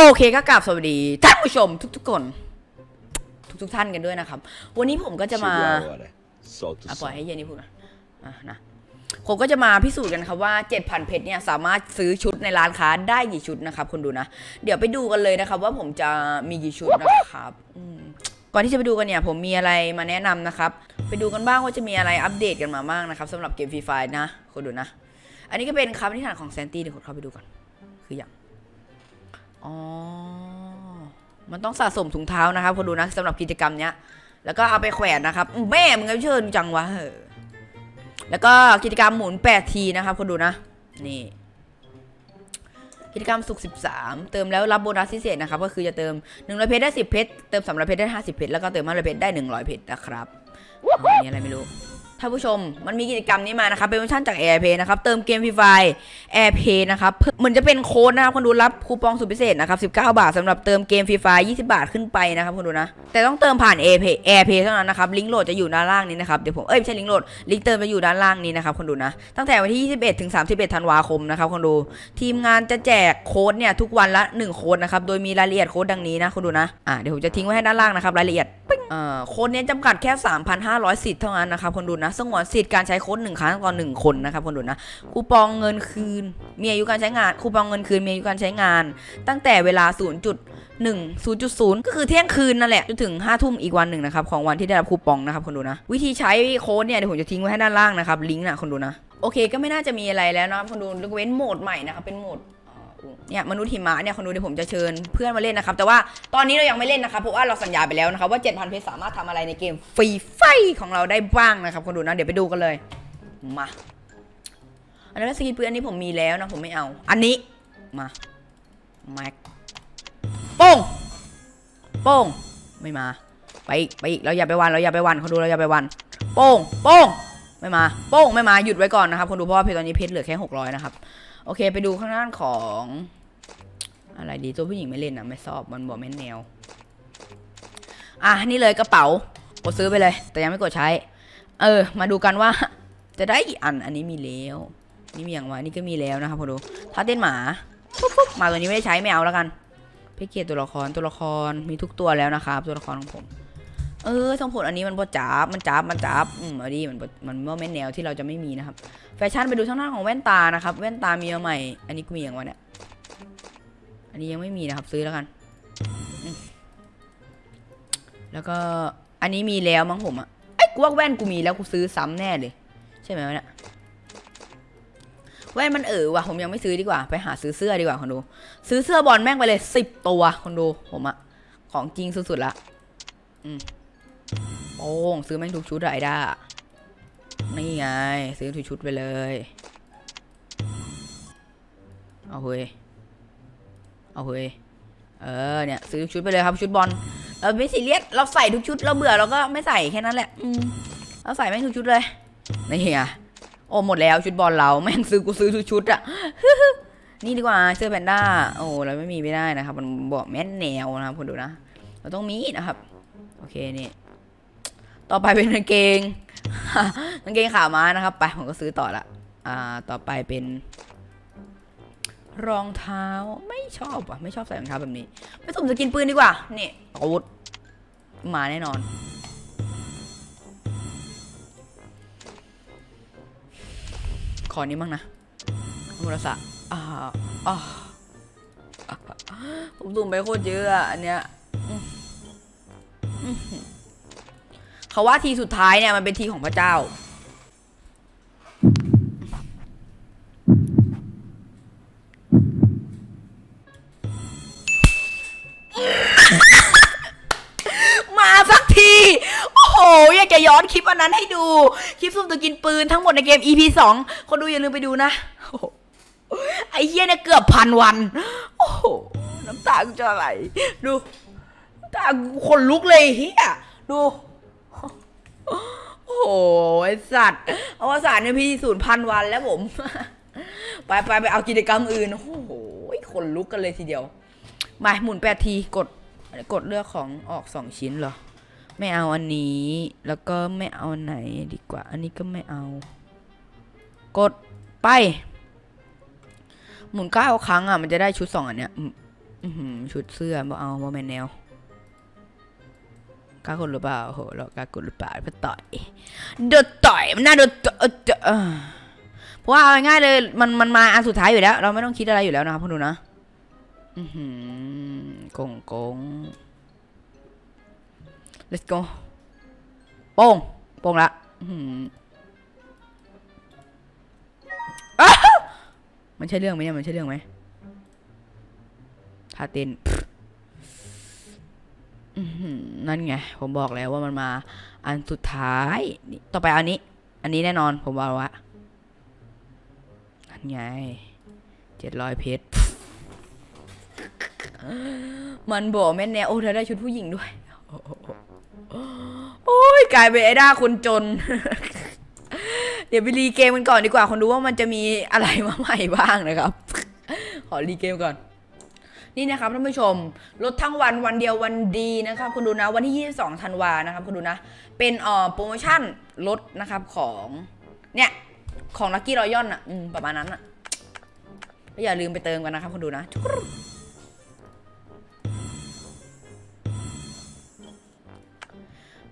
โอเคก็กราบสวัสดีท่านผู้ชมทุกๆคน ทุกๆท่านกันด้วยนะครับ วันนี้ผมก็จะมา Chihuahua. Solta o อะปล่อย som. ให้เย็นนี่พูดนะอะนะผมก็จะมาพิสูจน์กันครับว่า 7,000 เพชรเนี่ยสามารถซื้อชุดในร้านค้าได้กี่ชุดนะครับคนดูนะ เดี๋ยวไปดูกันเลยนะครับ ว่าผมจะมีกี่ชุดนะครับอืมก่อนที่จะไปดูกันเนี่ย ผมมีอะไรมาแนะนำนะครับ ไปดูกันบ้างว่าจะมีอะไรอัปเดตกันมาบ้างนะครับสำหรับเกมฟรีไฟนะคนดูนะ อันนี้ก็เป็นคำนิทานของแซนตี้เดี๋ยวผมเข้าไปดูก่อนคืออย่าง อ๋อ มันต้องสะสมถุงเท้านะครับคนดูนะสำหรับกิจกรรมเนี้ย แล้วก็เอาไปแขวนนะครับ แม่มึงเชิญจังวะเออแล้วก็กิจกรรมหมุน8ทีนะครับคนดูนะ นี่ กิจกรรมสุก13 เติมแล้วรับโบนัสพิเศษนะครับ ก็คือจะเติม100เพชรได้ 10 เพชร เติม300เพชรได้ 50 เพชร แล้วก็เติม500เพชรได้ 100 เพชรนะครับอันนี้อะไรไม่รู้ ท่านผู้ชมมันมีกิจกรรมนี้มานะครับเป็นเวอร์ชันจาก AirPay นะครับเติมเกมฟรีไฟ AirPay นะครับเหมือนจะเป็นโค้ดนะครับคนดูรับคูปองสุดพิเศษนะครับ19 บาทสำหรับเติมเกมฟรีไฟ20 บาทขึ้นไปนะครับคนดูนะ แต่ต้องเติมผ่าน AirPay AirPay เท่านั้นนะครับลิงก์โหลดจะอยู่ด้านล่างนี้นะครับเดี๋ยวผมเอ้ยไม่ใช่ลิงก์โหลดลิงก์เติมจะอยู่ด้านล่างนี้นะครับคนดูนะ ตั้งแต่วันที่ 21 ถึง 31 ธันวาคมนะครับคนดู ทีมงานจะแจกโค้ดเนี่ยทุกวันละ1โค้ดนะครับโดยมีรายละเอียดโค้ดดังนี้นะคนดูนะอ่าเดี๋ยวผมจะทิ้งไว้ให้ด้านล่างนะครับรายละเอียด โค้ดเนี้ยจำกัดแค่ 3,500 สิทธิ์เท่านั้นนะครับคนดูนะสงวนสิทธิ์การใช้โค้ดหนึ่งครั้งต่อหนึ่งคนนะครับคนดูนะคูปองเงินคืน มีอายุการใช้งานคูปองเงินคืนมีอายุการใช้งาน ตั้งแต่เวลา 0.1 0.0 ก็คือเที่ยงคืนนั่นแหละจนถึง5ทุ่มอีกวันหนึ่งนะครับของวันที่ได้รับคูปองนะครับคนดูนะ วิธีใช้โค้ดเนี่ยเดี๋ยวผมจะทิ้งไว้ให้ด้านล่างนะครับลิงก์นะคนดูนะโอเคก็ไม่น่าจะมีอะไรแล้วนะคนดูยกเว้นโหมดใหม่นะครับเป็นโหมด เนี่ยมนุษย์หิมะเนี่ยคนดูเดี๋ยวผมจะเชิญเพื่อนมาเล่นนะครับ แต่ว่าตอนนี้เรายังไม่เล่นนะครับเพราะว่าเราสัญญาไปแล้วนะครับว่า7,000เพชรสามารถทำอะไรในเกมฟรีไฟของเราได้บ้างนะครับคนดูนะเดี๋ยวไปดูกันเลยมาอันนั้นสกินปืนอันนี้ผมมีแล้วนะผมไม่เอา อันนี้มาแม็กโป้งโป้งไม่มา ไปอีกไปอีกเราอย่าไปวันเราอย่าไปวันเขาดูเราอย่าไปวันโป้งโป้ง ไม่มา โป้งไม่มาหยุดไว้ก่อนนะครับคนดูเพราะว่าเพจตอนนี้เพจเหลือแค่หกร้อยนะครับ โอเคไปดูข้างด้านของ อะไรดีตัวผู้หญิงไม่เล่นนะไม่ชอบมันบอกแม่นแนว อะนี่เลยกระเป๋ากดซื้อไปเลย แต่ยังไม่กดใช้ เออ มาดูกันว่า จะได้กี่อันอันนี้มีแล้วนี่มีอย่างวะนี่ก็มีแล้วนะครับพอดูถ้าเต้นหมาปุ๊บปุ๊บหมาตัวนี้ไม่ได้ใช้ไม่เอาแล้วกันเพเกียรตัวละครตัวละครมีทุกตัวแล้วนะครับตัวละครของผม เออทรงผมอันนี้มันบ่จับมันจับมันจับอืมเอาดีมันมันว่าแม่แนวที่เราจะไม่มีนะครับ แฟชั่นไปดูทางหน้าของแว่นตานะครับ แว่นตามีมาใหม่ อันนี้กูมีอย่างวะเนี่ย อันนี้ยังไม่มีนะครับ ซื้อแล้วกัน แล้วก็อันนี้มีแล้วมั้งผมอะไอ้กูว่าแว่นกูมีแล้วกูซื้อซ้ำแน่เลย ใช่ไหมวะเนี่ยแว่นมันเออว่ะผมยังไม่ซื้อดีกว่า ไปหาซื้อเสื้อดีกว่าคนดู ซื้อเสื้อบอลแม่งไปเลยสิบตัวคนดูผมอะของจริงสุดๆละอืม โอ้งซื้อแม่งทุกชุดไอ้ด้านี่ไง ซื้อทุกชุดไปเลย เอาเฮ้ย เอาเฮ้ย เออเนี่ย ซื้อทุกชุดไปเลยครับชุดบอล เราไม่ซีเรียสเราใส่ทุกชุดเราเบื่อเราก็ไม่ใส่แค่นั้นแหละ อืมเราใส่แม่งทุกชุดเลย นี่ไงโอ้หมดแล้วชุดบอลเราแม่งซื้อกูซื้อทุกชุดอะนี่ดีกว่าเสื้อแพนด้าโอ้เราไม่มีไม่ได้นะครับ มันบอกแม่นแนวนะครับคุณดูนะ เราต้องมีนะครับ โอเคนี่ ต่อไปเป็นกางเกงกางเกงขาม้านะครับ ไปผมก็ซื้อต่อละ อ่า ต่อไปเป็น รองเท้าไม่ชอบอะ ไม่ชอบใส่รองเท้าแบบนี้ ไม่สมจะกินปืนดีกว่า นี่อาวุธมาแน่นอน ขอนี้บ้างนะมุรสะอ่าอ่าผมสุ่มไปโคตรเยอะอะอันเนี้ย เขาว่าทีสุดท้ายเนี่ยมันเป็นทีของพระเจ้า มาสักที โอ้โห อยากจะย้อนคลิปอันนั้นให้ดู คลิปซุ่มตัวกินปืนทั้งหมดในเกม EP 2 คนดูอย่าลืมไปดูนะ ไอ้เหี้ยเนี่ยเกือบพันวัน โอ้โห น้ำตากูจะไหล ดูตากูขนลุกเลยเฮียดู โอ้โหไอสัตว์อวสานในพี่ศูนย์พันวันแล้วผม ไปไปไปเอากิจกรรมอื่น โอ้โหขนลุกกันเลยทีเดียว มาหมุนแปดทีกดกดเลือกของออกสองชิ้นเหรอ ไม่เอาอันนี้ แล้วก็ไม่เอาไหนดีกว่า อันนี้ก็ไม่เอา กดไป หมุนเก้าครั้งอะ มันจะได้ชุดสองอันเนี้ยอืมชุดเสื้อบ่เอาบ่แมนแนว กล้ากดหรือเปล่าโหเรากล้ากดหรือเปล่าไปต่อยโดนต่อยมันน่าโดนต่อยเพราะว่าเอาง่ายเลยมันมันมาอันสุดท้ายอยู่แล้ว เราไม่ต้องคิดอะไรอยู่แล้วนะครับพวกหนูนะอือหือกงกง let's go โป้งโป้งละอื้อหืออ้าวมันใช่เรื่องไหมเนี่ยมันใช่เรื่องไหมท่าเต้น นั่นไง ผมบอกแล้วว่ามันมา อันสุดท้ายต่อไปอันนี้ อันนี้แน่นอนผมบอกว่านั่นไงเจ็ดร้อยเพชรมันบอกแม่นแนวโอ้เธอได้ชุดผู้หญิงด้วย โอ้ยกลายเป็นไอ้ด้าคนจน เดี๋ยวไปรีเกมกันก่อนดีกว่า คนดูว่ามันจะมีอะไรมาใหม่บ้างนะครับ ขอรีเกมก่อน นี่นะครับท่านผู้ชม ลดทั้งวันวันเดียววันดีนะครับคุณดูนะวันที่ 22ธันวานะครับคุณดูนะ เป็นเอ่อโปรโมชั่นลดนะครับของเนี่ยของลั c กี้รอยย่อนอะประมาณนั้นอะอย่าลืมไปเติมกันนะครับคุณดูนะ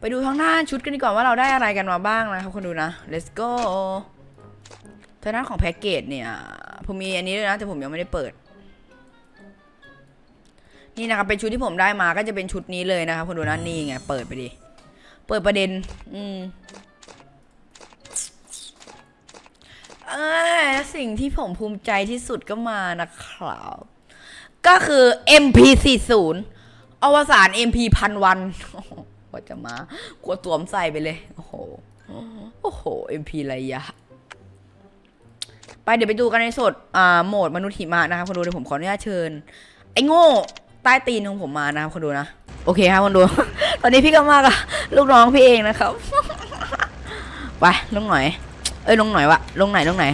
ไปดูทางหน้าชุดกันดีกว่าว่าเราได้อะไรกันมาบ้างนะครับคนดูนะ let's go ทางด้านของแพ็กเกจเนี่ย ผมมีอันนี้ด้วยนะ แต่ผมยังไม่ได้เปิด นี่นะครับเป็นชุดที่ผมได้มาก็จะเป็นชุดนี้เลยนะครับคนดูนะนี่ไงเปิดไปดิเปิดประเด็น อืมเอ้ยและสิ่งที่ผมภูมิใจที่สุดก็มานะครับ ก็คือ MP40 อวสาน MP พันวันก็จะมากลัวสวมใส่ไปเลย โอ้โห โอ้โห MP ระยะ ไปเดี๋ยวไปดูกันในสด อ่า โหมดมนุษย์หิมะนะครับคนดูเดี๋ยวผมขออนุญาตเชิญ ไอ้โง่ ใต้ตีนของผมมานะครับคนดูนะโอเคครับคนดู ตอนนี้พี่ก็มากับลูกน้องพี่เองนะครับ ไปลงหน่อย เอ้ยลงหน่อยวะลงไหนลงไหน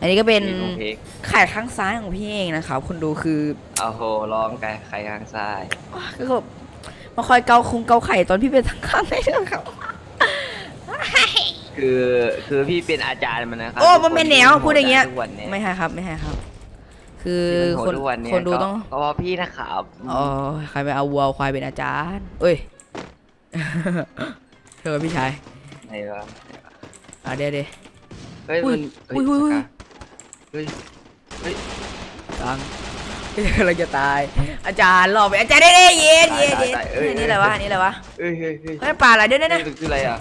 อันนี้ก็เป็นมีลุงเพกไข่ข้างซ้ายของพี่เองนะครับคนดูคือเอาโหร้องไกลใครข้างซ้ายก็แบบมาคอยเกาคุงเกาไข่ตอนพี่เป็นทางข้างได้ด้วยครับคือคือพี่เป็นอาจารย์มันนะครัโอ้มันเป็นแนวพูดอย่างเงี้ยทุกวันเนี่ยไม่ใช่ครับไม่ใช่ครับ คือที่คมันนโหดทุกวันเนี่ยคนดูก็ต้อง ก็เพราะพี่นะครับอ๋อใครไปเอาวัวเอาควายเป็นอาจารย์ เอ้ย เธอพี่ชายไหนวะอะเดี๋ยวเดี๋ยว เฮ้ยอุ้ยมันอุ้ยอุ้ยอุ้ย เฮ้ยเฮ้ยตังกำลังจะตาย อาจารย์รอไปอาจารย์ได้ได้เย็นเย็นเย็นตายตายเอ้ยอันนี้อะไรวะอันนี้อะไรวะเฮ้ยเฮ้ยเฮ้ยเฮ้ยปลาอะไรเดี๋ยวเดี๋ยวเฮ้เดี๋ยวยมันคืออะไรอะ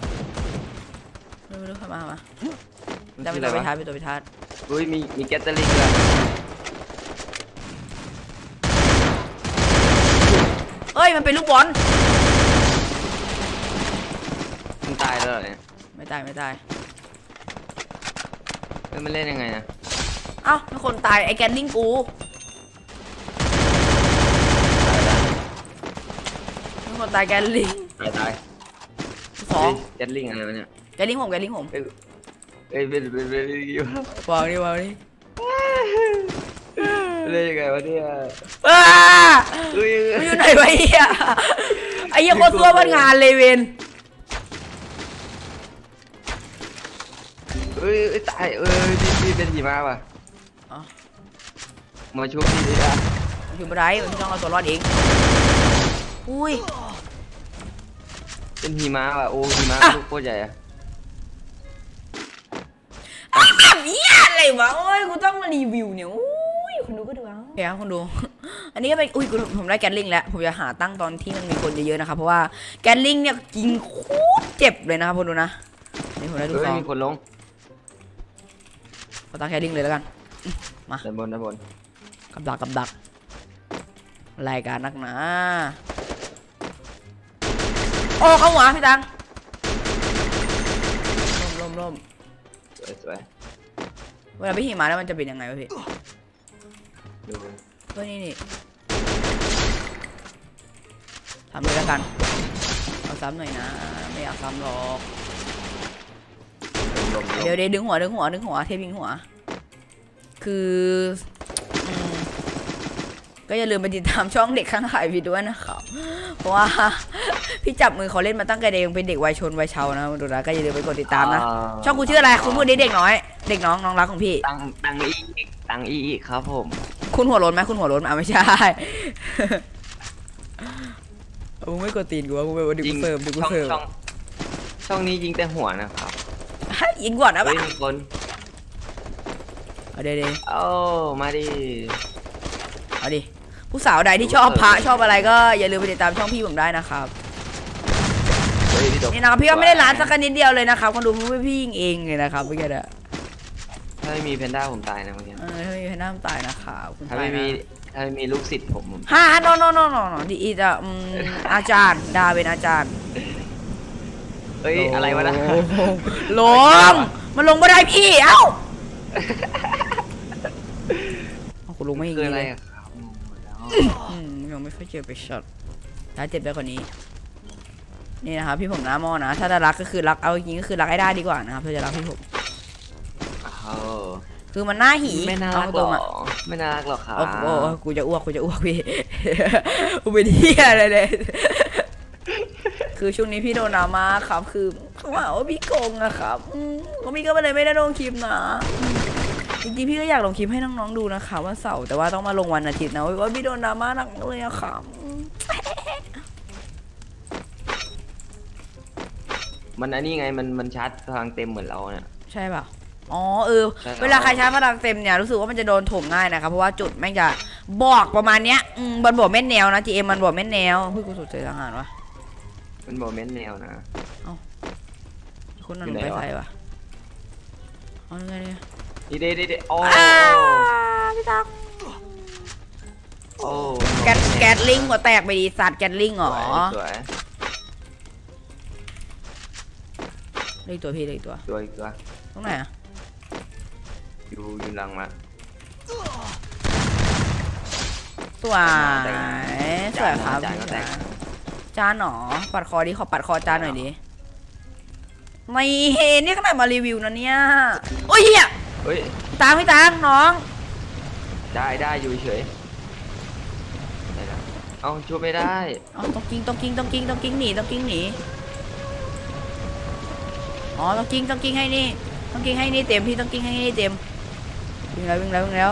ไม่รู้เข้ามาเข้ามามันได้คืเป็อนอะไรตัวไปวะทัดเป็นตัวไปทัดเฮ้ยมีมีแกตเตอรี่ด้วย เอ้ยมันเป็นลูกบอลมันตายแล้วเหรอเนี่ยไม่ตายไม่ตายเฮ้ยมันเล่นยังไงนะเอ้ามีคนตายไอ้แกนลิงกูตายแล้วมีคนตายแกนลิงตายตายสองเฮ้ยแกตลิงอะไรวะเนี่ยแกนลิงผมแกนลิงผมเอ้ยเอ้ยเป็นเป็นเป็นอยู่วางนี่วางนี่ เล่นยังไงวะเนี่ยอ้าเฮ้ยมันอยู่ไหนวะไอ้เหี้ยไอ้เหี้ยโคตรตัวบ้านงานเลยเวนเอ้ยเอ้ยตายเอ้ยพี่พี่เป็นหิมะว่ะอ๋อมาชุบพี่ดิอะมันอยู่ไม่ได้มันต้องเอาตัวรอดเองอุ้ย เป็นหิมะว่ะโอ้หิมะลูกโคตรใหญ่อะอ้าวเนี่ยอะไรวะโอ้ยกูต้องมารีวิวเนี่ยอุ้ย คนดูก็ดูเอาเดี๋ยวคนดู อันนี้ก็เป็น อุ้ยกูผมได้แกนลิงแล้ว ผมจะหาตั้งตอนที่มันมีคนเยอะๆนะครับเพราะว่าแกนลิงเนี่ยยิงโคตรเจ็บเลยนะครับคนดูนะ นี่ผมได้ดูเฮ้ยซองมีคนลงขอตั้งแกนลิงเลยแล้วกันด้านบนด้านบนกับดักกับดัก รายการนักหนา โอ้เข้าหัวพี่ตังล่มล่มล่มสวยสวยเวลาพี่หิมะแล้วมันจะเป็นยังไงวะพี่ ดูเฮ้ยนี่นี่ทำเลยแล้วกัน เอาซ้ำหน่อยนะ ไม่อยากซ้ำหรอก ลมลมลเดี๋ยวมเดี๋ยวดึงหัวดึงหัวดึงหัวเทพิงหัว คืออืมก็อย่าลืมไปติดตามช่องเด็กข้างขายพี่ด้วยนะครับ เพราะว่า พี่จับมือเขาเล่นมาตั้งแต่เด็กยังเป็นเด็กวัยชนวัยเชานะดูนะก็อย่าลืมไปกดติดตามนะอ่าช่องกูชื่ออะไรคุณพูดดิเด็กน้อย เด็กน้องน้องรักของพี่ ตังตังอีกตังอีกครับผมโคุณหัวโล้นไหมคุณหัวโล้นอะไม่ใช่ มึงไม่กดตีนกูวะกูไปวันดิยิกูงเสิร์ฟดิกูช่องเสิร์ฟช่องช่องนี้ยิงแต่หัวนะครับยิงก่อนนะเฮ้ปะยมีคนเอาเดี๋ยวเดี๋ยวเอ้ามาดิ เอาดิผู้สาวใดที่ชอบพระชอบอะไรก็อย่าลืมไปติดตามช่องพี่ผมได้นะครับ เฮ้ยพี่ตกนี่นะครับพี่ก็ไม่ได้ร้านสักนิดเดียวเลยนะครับคนดูเพราะว่าพี่ยิงเองเลยนะครับเมื่อกี้เนี่ย ถ้าไม่มีแพนด้าผมตายนะเมื่อกี้ เออถ้าไม่มีให้น้ำตายนะครับคุณถ้าไม่ตายนะมีถ้าไม่มีลูกศิษย์ผมผมฮ่าโนโนโนโนโนดีจะอืมอาจารย์ดาเป็นอาจารย์เฮ้ย อะไรวะนะ ลงมันลงไม่ได้พี่เอ้าเอาคุณลงไม่อย่างคือนี้อะไรเลยอะครับงงหมดแล้วอืมยังไม่ค่อยเจอไปช็อตถ้าเจ็บไปกว่านี้ นี่นะครับพี่ผมน้าหมอนะ ถ้าจะรักก็คือรักเอาจริงๆก็คือรักให้ได้ดีกว่านะครับถ้าจะรักพี่ผม เอ้าคือมันหน้าหีไม่น่าเอรักหตรรองๆอะไม่น่ารักหรอกครับโอ้โหโอ้โหกูจะอ้วกกูจะอ้วกพี่กูเป็นเฮียอะไรเลยคือช่วงนี้พี่โดนดราม่าครับ คือเขาว่าว่าพี่โกงอะครับอืมก็พี่ก็เลยไม่ได้ลงคลิปนะอืมจริงๆพี่ก็อยากลงคลิปให้น้องๆดูนะคะว่าเสาร์แต่ว่าต้องมาลงวันอาทิตย์นะว่าพี่โดนดราม่าหนักเลยอะครับอืมมันอันนี้ไงมันมันชาร์จพลังเต็มเหมือนเราเนี่ยใช่ป่ะ อ๋อเออ ใช่ครับ เวลาใครชาร์จพลังเต็มเนี่ยรู้สึกว่ามันจะโดนถมง่ายนะครับ เพราะว่าจุดแม่งจะบอกประมาณเนี้ยอืมมันบอกแม่นแนวนะ GM มันบอกแม่นแนวเฮ้ยกูสนใจทหารวะมันโมเมนต์แนวนะ คุณนั่นอยู่ไหนไปวะไทยวะเอาไงเนี่ยดีเด้ดีเด้โอ้อ้าพี่ตังโอ้แกสแกสลิงหัวแตกไปดีสัตว์แกสลิงเหรอสวยเลขตัวพี่เลขตัวสวยสวยตรงไหนอะ อยู่อยู่หลังมา สวยสวยครับจานก็แตก จานหนอปัดคอดิขอปัดคอจานหน่อยดิไม่เห็นนี่ขนาดมารีวิวนะเนี่ยโอ้ยเฮียเฮ้ย พี่ตังพี่ตังน้องได้ได้อยู่เฉยได้แล้วเอาช่วยไม่ได้เอาต้องกิ้งต้องกิ้งต้องกิ้งต้องกิ้งหนีต้องกิ้งหนีอ๋อต้องกิ้งต้องกิ้งให้นี่ต้องกิ้งให้นี่เต็มพี่ต้องกิ้งให้นี่เต็ม วิ่งแล้ววิ่งแล้ววิ่งแล้ว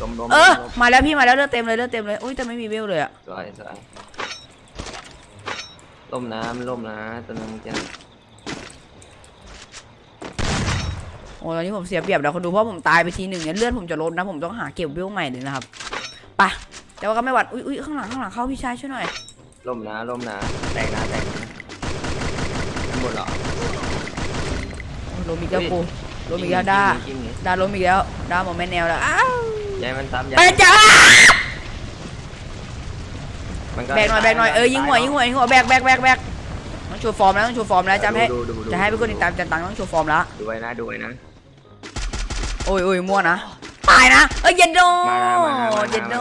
ลมลมเออลมมาแล้วพี่มาแล้วเลือดเต็มเลยเลือดเต็มเลยอุ้ยแต่ไม่มีเวลเลยอะสวยสวยลมน้ำลมนะตัวนึงจะโอ้ตอนนี้ผมเสียเปรียบแล้วคนดูเพราะผมตายไปทีหนึ่งเนี่ยเลือดผมจะลดนะผมต้องหาเก็บเวลใหม่เลยนะครับไปะแต่ว่าก็ไม่หวัดอุ้ยอุ้ยข้างหลังข้างหลังเข้าพี่ชายช่วยหน่อยลมนะลมนะแตกนะแตกนะทั้งหมดเหรอโอ้ยลมอีกแล้วกู ลมอีกแล้วด้ากิ้งนี่ด้าลมอีกแล้วด้าหมดแม่แนวแล้วอ้าวยายมันซ้ำยายไปจ้ามันก็แบกหน่อยแบกหน่อยเออยิงหัวยิงหัวยิงหัวแบกแบกแบกแบกต้องโชว์ฟอร์มแล้วต้องโชว์ฟอร์มแล้วจะให้ดูดูดูจะให้เป็นคนติดตามจันตังต้องโชว์ฟอร์มแล้วดูไว้นะดูไว้นะ โอ้ยโอ้ยมั่วนะตายนะเอ้ยเย็นโดมานะมานะมานะเย็นโด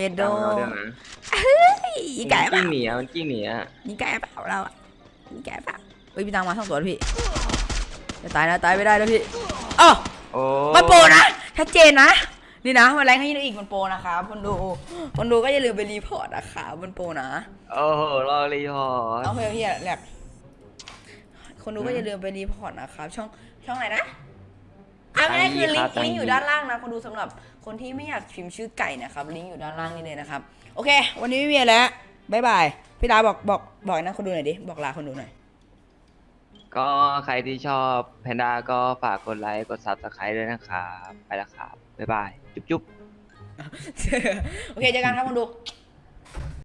เย็นโดเราเรื่องนะยิงไก่เปกิ้ล่างหนีอะมันกิ้งหนีอะยิงไก่เปล่าเราอะยิงไก่เปล่าเฮ้ยพี่ตังมาสองตัวแล้วพี่ จะตายนะตายไม่ได้แล้วพี่อ๋อโอ้มันโปรนะชัดเจนนะนี่นะมาแรงให้ยินอีกมันโปรนะครับคนดูคนดูก็อย่าลืมไปรีพอร์ตนะคะมันโปรนะโอ้โหรอรีพอร์ตเอาเฮียเฮียแหลกคนดูก็อย่าลืมไปรีพอร์ตนะครับช่องช่องไหนนะเอาง่ายๆคือลิงก์ลิงก์อยู่ด้านล่างนะคนดูสำหรับคนที่ไม่อยากพิมพ์ชื่อไก่นะครับลิงก์อยู่ด้านล่างนี่เลยนะครับ โอเค วันนี้ไม่มีอะไรแล้วบ๊ายบายพี่ดาบอกบอกบอกนะคนดูหน่อยดิบอกลาคนดูหน่อย ก็ใครที่ชอบแพนด้าก็ฝากกดไลค์ กดซับสไครต์ด้วยนะครับ ไปแล้วครับ บ๊ายบาย จุ๊บจุ๊บโอเคเจอกันครับคุณดู